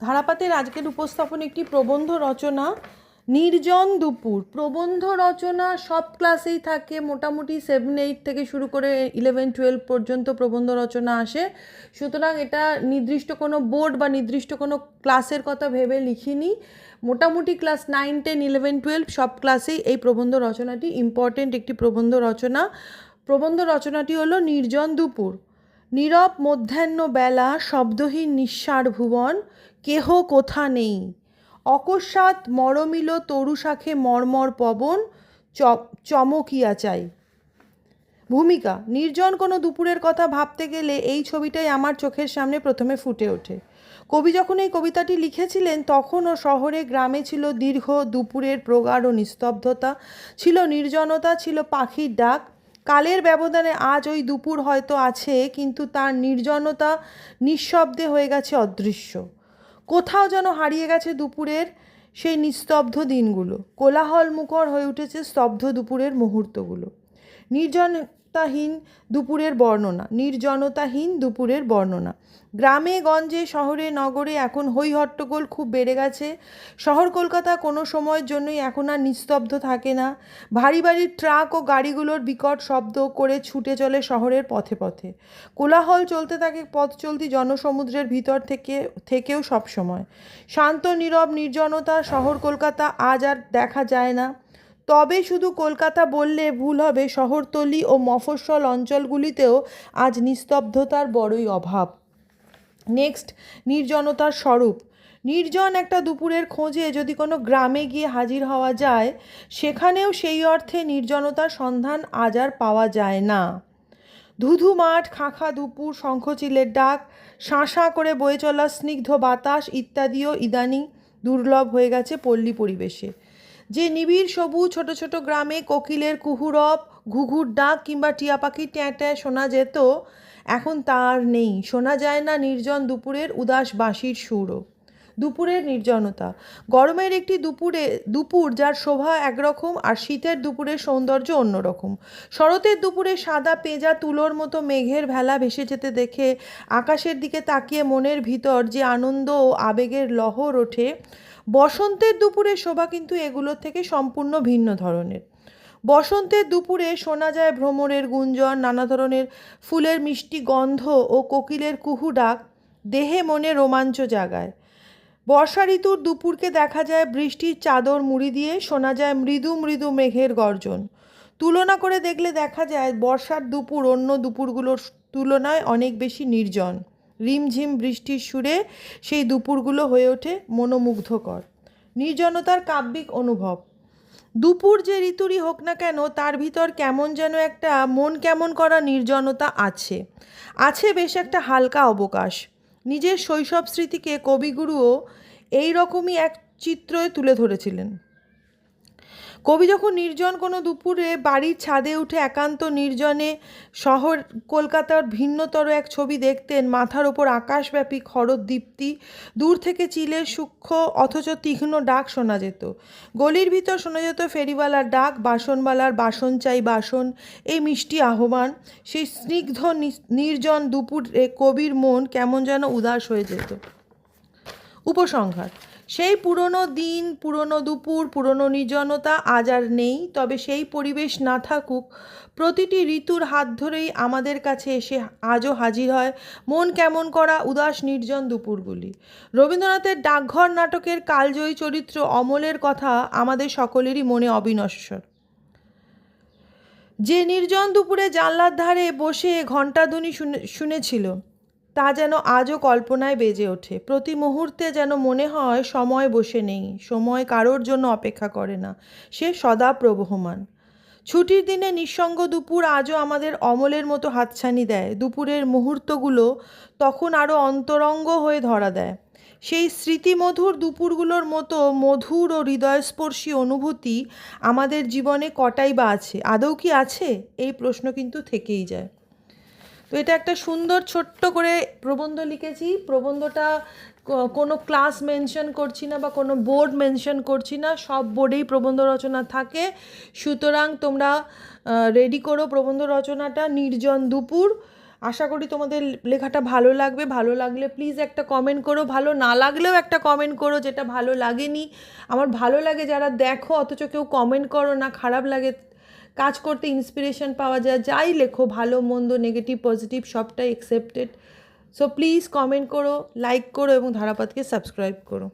ধারাপাতের আজকের উপস্থাপন একটি প্রবন্ধ রচনা, নির্জন দুপুর। প্রবন্ধ রচনা সব ক্লাসেই থাকে, মোটামুটি সেভেন এইট থেকে শুরু করে ইলেভেন টুয়েলভ পর্যন্ত প্রবন্ধ রচনা আসে। সুতরাং এটা নির্দিষ্ট কোনো বোর্ড বা নির্দিষ্ট কোনো ক্লাসের কথা ভেবে লিখিনি। মোটামুটি class nine ten eleven twelve সব ক্লাসেই এই প্রবন্ধ রচনাটি ইম্পর্টেন্ট একটি প্রবন্ধ রচনা। প্রবন্ধ রচনাটি হলো নির্জন দুপুর। নীরব মধ্যাহ্ন বেলা শব্দহীন নিঃসার ভুবন, কেহ কোথা নেই। অকস্মাৎ মরমিল তরু শাখে মর্মর পবন চমকিয়া চাই। ভূমিকা, নির্জন কোনো দুপুরের কথা ভাবতে গেলে এই ছবিটাই আমার চোখের সামনে প্রথমে ফুটে ওঠে। কবি যখন এই কবিতাটি লিখেছিলেন তখনও শহরে গ্রামে ছিল দীর্ঘ দুপুরের প্রগাঢ় নিস্তব্ধতা, ছিল নির্জনতা, ছিল পাখির ডাক কালের ব্যবধানে আজ ওই দুপুর হয়তো আছে, কিন্তু তার নির্জনতা নিঃশব্দে হয়ে গেছে অদৃশ্য। কোথাও যেন হারিয়ে গেছে দুপুরের সেই নিস্তব্ধ দিনগুলো। কোলাহল মুখর হয়ে উঠেছে স্তব্ধ দুপুরের মুহূর্তগুলো। নির্জনতাহীন দুপুরের বর্ণনা, নির্জনতাহীন দুপুরের বর্ণনা। গ্রামে, গঞ্জে, শহরে, নগরে এখন হই হট্টগোল খুব বেড়ে গেছে। শহর কলকাতা কোনো সময়ের জন্যই এখন আর নিস্তব্ধ থাকে না। ভারী ভারী ট্রাক ও গাড়িগুলোর বিকট শব্দ করে ছুটে চলে শহরের পথে পথে। কোলাহল চলতে থাকে পথ চলতি জনসমুদ্রের ভিতর থেকে, থেকেও সব সময় শান্ত, নীরব, নির্জনতা শহর কলকাতা আজ আর দেখা যায় না। তবে শুধু কলকাতা বললে ভুল হবে, শহরতলি ও মফস্বল অঞ্চলগুলিতেও আজ নিস্তব্ধতার বড়ই অভাব। নেক্সট নির্জনতার স্বরূপ। নির্জন একটা দুপুরের খোঁজে যদি কোনো গ্রামে গিয়ে হাজির হওয়া যায়, সেখানেও সেই অর্থে নির্জনতার সন্ধান আজ আর পাওয়া যায় না। ধুধু মাঠ, খাঁখা দুপুর, শঙ্খচিলের ডাক, শাঁসা করে বয়ে চলা স্নিগ্ধ বাতাস ইত্যাদিও ইদানিং দুর্লভ হয়ে গেছে পল্লী পরিবেশে। যে নিবিড় সবুজ ছোট ছোট গ্রামে কোকিলের কুহুরব ঘুঘুর ডাক কিংবা টিয়া পাখির ট্যাঁ ট্যাঁ শোনা যেত, এখন তার নেই। শোনা যায় না নির্জন দুপুরের উদাস বাঁশির সুরও। দুপুরের নির্জনতা। গরমের একটি দুপুরে, দুপুর যার শোভা একরকম আর শীতের দুপুরের সৌন্দর্য অন্যরকম। শরতের দুপুরে সাদা পেঁজা তুলোর মতো মেঘের ভেলা ভেসে যেতে দেখে আকাশের দিকে তাকিয়ে মনের ভিতর যে আনন্দ ও আবেগের লহর ওঠে বসন্তের দুপুরে শোভা কিন্তু এগুলোর থেকে সম্পূর্ণ ভিন্ন ধরনের। বসন্তের দুপুরে শোনা যায় ভ্রমরের গুঞ্জন, নানা ধরনের ফুলের মিষ্টি গন্ধ ও কোকিলের কুহু ডাক, দেহে মনে রোমাঞ্চ জাগায়। বর্ষা ঋতুর দুপুরকে দেখা যায় বৃষ্টির চাদর মুড়ি দিয়ে, শোনা যায় মৃদু মৃদু মেঘের গর্জন। তুলনা করে দেখলে দেখা যায় বর্ষার দুপুর অন্য দুপুরগুলোর তুলনায় অনেক বেশি নির্জন। রিমঝিম বৃষ্টির সুরে সেই দুপুরগুলো হয়ে ওঠে মনোমুগ্ধকর, নির্জনতার কাব্যিক অনুভব। দুপুর যে ঋতুরই হোক না কেন, তার ভিতর কেমন যেন একটা মন কেমন করা নির্জনতা আছে। আছে বেশ একটা হালকা অবকাশ। নিজের শৈশব স্মৃতিকে কবিগুরুও এই রকমই এক চিত্রই তুলে ধরেছিলেন। কবি যখন নির্জন কোনো দুপুরে বাড়ির ছাদে উঠে একান্ত নির্জনে শহর কলকাতার ভিন্নতর এক ছবি দেখতেন, মাথার ওপর আকাশব্যাপী খরদ দীপ্তি দূর থেকে চিলের সূক্ষ্ম অথচ তীক্ষ্ণ ডাক শোনা যেত। গলির ভিতর শোনা যেত ফেরিওয়ালার ডাক বাসনওয়ালার বাসন চাই বাসন, এই মিষ্টি আহ্বান, সেই স্নিগ্ধ নির্জন দুপুরে কবির মন কেমন যেন উদাস হয়ে যেত। উপসংহার সেই পুরনো দিন, পুরনো দুপুর, পুরনো নির্জনতা আজ আর নেই, তবে সেই পরিবেশ না থাকুক, প্রতিটি ঋতুর হাত ধরেই আমাদের কাছে এসে আজও হাজির হয় মন কেমন করা উদাস নির্জন দুপুরগুলি। রবীন্দ্রনাথের ডাকঘর নাটকের কালজয়ী চরিত্র অমলের কথা আমাদের সকলেরই মনে অবিনশ্বর। যে নির্জন দুপুরে জানলার ধারে বসে ঘণ্টাধ্বনি শুনে, শুনেছিল তা যেন আজও কল্পনায় বেজে ওঠে। প্রতি মুহূর্তে যেন মনে হয় সময় বসে নেই, সময় কারোর জন্য অপেক্ষা করে না। সে সদা প্রবহমান। ছুটির দিনে নিঃসঙ্গ দুপুর আজও আমাদের অমলের মতো হাতছানি দেয়। দুপুরের মুহূর্তগুলো তখন আরও অন্তরঙ্গ হয়ে ধরা দেয়। সেই স্মৃতিমধুর দুপুরগুলোর মতো মধুর ও হৃদয়স্পর্শী অনুভূতি আমাদের জীবনে কটাই বা আছে? আদৌ কি আছে? এই প্রশ্ন কিন্তু থেকেই যায়। তো এটা একটা সুন্দর ছোট্ট করে প্রবন্ধ লিখেছি। প্রবন্ধটা কোনো ক্লাস মেনশন করছি না বা কোনো বোর্ড মেনশন করছি না, সব বোর্ডেই প্রবন্ধ রচনা থাকে। সুতরাং তোমরা রেডি করো প্রবন্ধ রচনাটা নির্জন দুপুর। আশা করি তোমাদের লেখাটা ভালো লাগবে। ভালো লাগলে প্লিজ একটা কমেন্ট করো। ভালো না লাগলেও একটা কমেন্ট করো যেটা ভালো লাগেনি। আমার ভালো লাগে যারা দেখো, অথচ কেউ কমেন্ট করো না, খারাপ লাগে কাজ করতে ইন্সপিরেশন পাওয়া যায়, যাই লেখো, ভালো, মন্দ নেগেটিভ পজিটিভ সবটাই অ্যাকসেপ্টেড সো প্লিজ কমেন্ট করো লাইক করো এবং ধারাপাতকে সাবস্ক্রাইব করো।